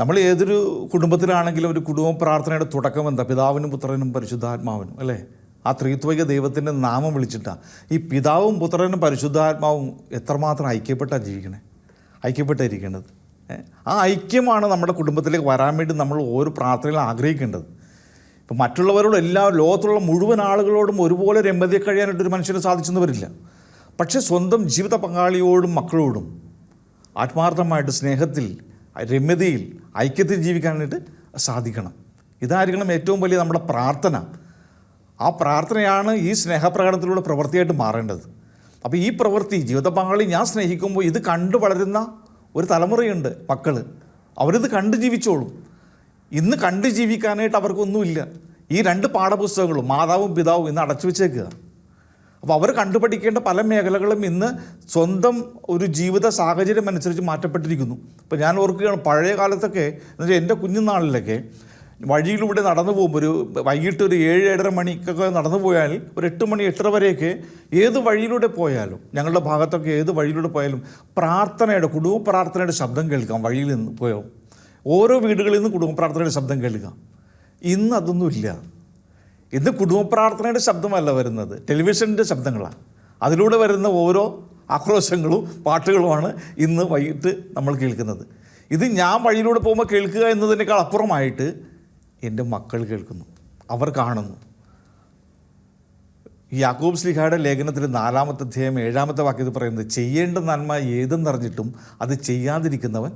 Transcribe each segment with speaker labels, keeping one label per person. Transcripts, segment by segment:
Speaker 1: നമ്മൾ ഏതൊരു കുടുംബത്തിലാണെങ്കിലും ഒരു കുടുംബ പ്രാർത്ഥനയുടെ തുടക്കം എന്താ? പിതാവിനും പുത്രനും പരിശുദ്ധാത്മാവിനും അല്ലേ? ആ ത്രിത്വൈക ദൈവത്തിന്റെ നാമം വിളിച്ചിട്ടാണ് ഈ പിതാവും പുത്രനും പരിശുദ്ധാത്മാവും എത്രമാത്രം ഐക്യപ്പെട്ടാണ് ജീവിക്കണേ? ഐക്യപ്പെട്ടായിരിക്കേണ്ടത്? ആ ഐക്യമാണ് നമ്മുടെ കുടുംബത്തിലേക്ക് വരാൻ വേണ്ടി നമ്മൾ ഓരോ പ്രാർത്ഥനയിലും ആഗ്രഹിക്കേണ്ടത്. ഇപ്പം മറ്റുള്ളവരോട് എല്ലാ ലോകത്തുള്ള മുഴുവൻ ആളുകളോടും ഒരുപോലെ രമ്യത കഴിയാനായിട്ടൊരു മനുഷ്യന് സാധിച്ചെന്ന് വരില്ല. പക്ഷേ സ്വന്തം ജീവിത പങ്കാളിയോടും മക്കളോടും ആത്മാർത്ഥമായിട്ട് സ്നേഹത്തിൽ രമ്യതയിൽ ഐക്യത്തിൽ ജീവിക്കാനായിട്ട് സാധിക്കണം. ഇതായിരിക്കണം ഏറ്റവും വലിയ നമ്മുടെ പ്രാർത്ഥന. ആ പ്രാർത്ഥനയാണ് ഈ സ്നേഹപ്രകടനത്തിലൂടെ പ്രവൃത്തിയായിട്ട് മാറേണ്ടത്. അപ്പോൾ ഈ പ്രവൃത്തി ജീവിത പങ്കാളി ഞാൻ സ്നേഹിക്കുമ്പോൾ ഇത് കണ്ടു വളരുന്ന ഒരു തലമുറയുണ്ട് മക്കൾ അവരിത് കണ്ട് ജീവിച്ചോളും. ഇന്ന് കണ്ട് ജീവിക്കാനായിട്ട് അവർക്കൊന്നുമില്ല. ഈ രണ്ട് പാഠപുസ്തകങ്ങളും മാതാവും പിതാവും ഇന്ന് അടച്ചു വെച്ചേക്കുക. അപ്പോൾ അവർ കണ്ടുപഠിക്കേണ്ട പല മേഖലകളും ഇന്ന് സ്വന്തം ഒരു ജീവിത സാഹചര്യം അനുസരിച്ച് മാറ്റപ്പെട്ടിരിക്കുന്നു. ഇപ്പോൾ ഞാൻ ഓർക്കുകയാണ് പഴയ കാലത്തൊക്കെ എന്ന് വെച്ചാൽ എന്റെ കുഞ്ഞുനാളിലൊക്കെ വഴിയിലൂടെ നടന്നു പോകുമ്പോൾ ഒരു വൈകിട്ട് ഒരു ഏഴ് ഏഴര മണിക്കൊക്കെ നടന്നു പോയാൽ ഒരു എട്ട് മണി എട്ടര വരെയൊക്കെ ഏത് വഴിയിലൂടെ പോയാലും ഞങ്ങളുടെ ഭാഗത്തൊക്കെ ഏത് വഴിയിലൂടെ പോയാലും പ്രാർത്ഥനയുടെ കുടുംബ പ്രാർത്ഥനയുടെ ശബ്ദം കേൾക്കാം വഴിയിൽ നിന്ന് പോയോ. ഓരോ വീടുകളിൽ നിന്ന് കുടുംബ പ്രാർത്ഥനയുടെ ശബ്ദം കേൾക്കാം. ഇന്ന് അതൊന്നുമില്ല. ഇന്ന് കുടുംബ പ്രാർത്ഥനയുടെ ശബ്ദമല്ല വരുന്നത്. ടെലിവിഷന്റെ ശബ്ദങ്ങളാണ്. അതിലൂടെ വരുന്ന ഓരോ ആക്രോശങ്ങളും പാട്ടുകളുമാണ് ഇന്ന് വൈകിട്ട് നമ്മൾ കേൾക്കുന്നത്. ഇത് ഞാൻ വഴിയിലൂടെ പോകുമ്പോൾ കേൾക്കുക എന്നതിനേക്കാൾ അപ്പുറമായിട്ട് എന്റെ മക്കൾ കേൾക്കുന്നു. അവർ കാണുന്നു. യാക്കൂബ് സ്ലിഹായുടെ ലേഖനത്തിൽ നാലാമത്തെ അധ്യായം ഏഴാമത്തെ വാക്യത്തിൽ പറയുന്നത് ചെയ്യേണ്ട നന്മ ഏതെന്നറിഞ്ഞിട്ടും അത് ചെയ്യാതിരിക്കുന്നവൻ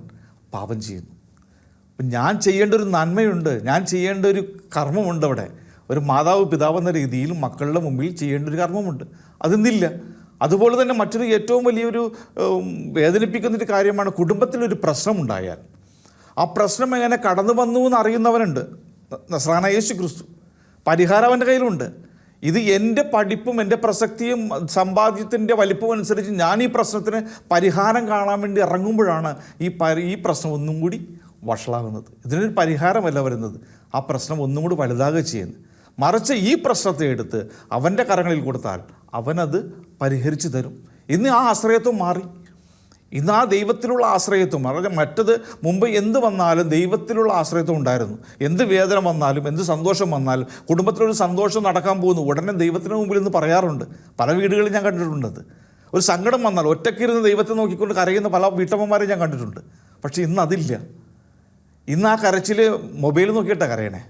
Speaker 1: പാപം ചെയ്യുന്നു. ഞാൻ ചെയ്യേണ്ട ഒരു നന്മയുണ്ട്. ഞാൻ ചെയ്യേണ്ട ഒരു കർമ്മമുണ്ട് അവിടെ. ഒരു മാതാവ് പിതാവ് എന്ന രീതിയിൽ മക്കളുടെ മുമ്പിൽ ചെയ്യേണ്ട ഒരു കർമ്മമുണ്ട്. അതിന്നില്ല. അതുപോലെ തന്നെ മറ്റൊരു ഏറ്റവും വലിയൊരു വേദനിപ്പിക്കുന്നൊരു കാര്യമാണ് കുടുംബത്തിലൊരു പ്രശ്നമുണ്ടായാൽ. ആ പ്രശ്നം എങ്ങനെ കടന്നു വന്നു എന്ന് അറിയുന്നവനുണ്ട്. നസ്രാന യേശു ക്രിസ്തു പരിഹാരം അവന്റെ കയ്യിലുണ്ട്. ഇത് എന്റെ പഠിപ്പും എന്റെ പ്രസക്തിയും സമ്പാദ്യത്തിന്റെ വലിപ്പം അനുസരിച്ച് ഞാൻ ഈ പ്രശ്നത്തിന് പരിഹാരം കാണാൻ വേണ്ടി ഇറങ്ങുമ്പോഴാണ് ഈ ഈ പ്രശ്നം ഒന്നും കൂടി വഷളാകുന്നത്. ഇതിനൊരു പരിഹാരമല്ല വരുന്നത്. ആ പ്രശ്നം ഒന്നും കൂടി വലുതാകുക ചെയ്യുന്നത്. മറിച്ച് ഈ പ്രശ്നത്തെ എടുത്ത് അവന്റെ കരങ്ങളിൽ കൊടുത്താൽ അവനത് പരിഹരിച്ചു തരും. ഇന്ന് ആ ആശ്രയത്വം മാറി. ഇന്ന് ആ ദൈവത്തിലുള്ള ആശ്രയത്വം അതായത് മറ്റത് മുമ്പ് എന്ത് വന്നാലും ദൈവത്തിലുള്ള ആശ്രയത്വം ഉണ്ടായിരുന്നു. എന്ത് വേദന വന്നാലും എന്ത് സന്തോഷം വന്നാലും കുടുംബത്തിലൊരു സന്തോഷം നടക്കാൻ പോകുന്നു. ഉടനെ ദൈവത്തിന് മുമ്പിൽ നിന്ന് പറയാറുണ്ട്. പല വീടുകളിൽ ഞാൻ കണ്ടിട്ടുണ്ട് അത്. ഒരു സങ്കടം വന്നാൽ ഒറ്റക്കിരുന്ന് ദൈവത്തെ നോക്കിക്കൊണ്ട് കരയുന്ന പല വീട്ടമ്മമാരെ ഞാൻ കണ്ടിട്ടുണ്ട്. പക്ഷേ ഇന്ന് അതില്ല. ഇന്ന് ആ കരച്ചിൽ മൊബൈൽ നോക്കിയിട്ടാണ് കരയണേ.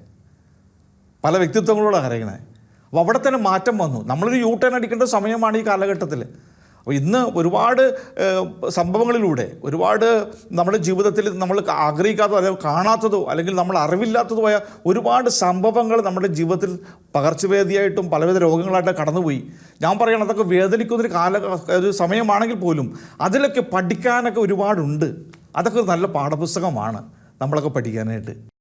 Speaker 1: പല വ്യക്തിത്വങ്ങളോടാണ് കരയണേ. അപ്പോൾ അവിടെ തന്നെ മാറ്റം വന്നു. നമ്മൾ യൂ ടേൺ അടിക്കേണ്ട സമയമാണ് ഈ കാലഘട്ടത്തിൽ. അപ്പോൾ ഇന്ന് ഒരുപാട് സംഭവങ്ങളിലൂടെ ഒരുപാട് നമ്മുടെ ജീവിതത്തിൽ നമ്മൾ ആഗ്രഹിക്കാത്തതോ അല്ലെങ്കിൽ കാണാത്തതോ അല്ലെങ്കിൽ നമ്മൾ അറിവില്ലാത്തതോ ആയ ഒരുപാട് സംഭവങ്ങൾ നമ്മുടെ ജീവിതത്തിൽ പകർച്ചവേദിയായിട്ടും പലവിധ രോഗങ്ങളായിട്ട് കടന്നുപോയി. ഞാൻ പറയണം അതൊക്കെ വേദനിക്കുന്നൊരു കാല ഒരു സമയമാണെങ്കിൽ പോലും അതിലൊക്കെ പഠിക്കാനൊക്കെ ഒരുപാടുണ്ട്. അതൊക്കെ നല്ല പാഠപുസ്തകമാണ് നമ്മളൊക്കെ പഠിക്കാനായിട്ട്.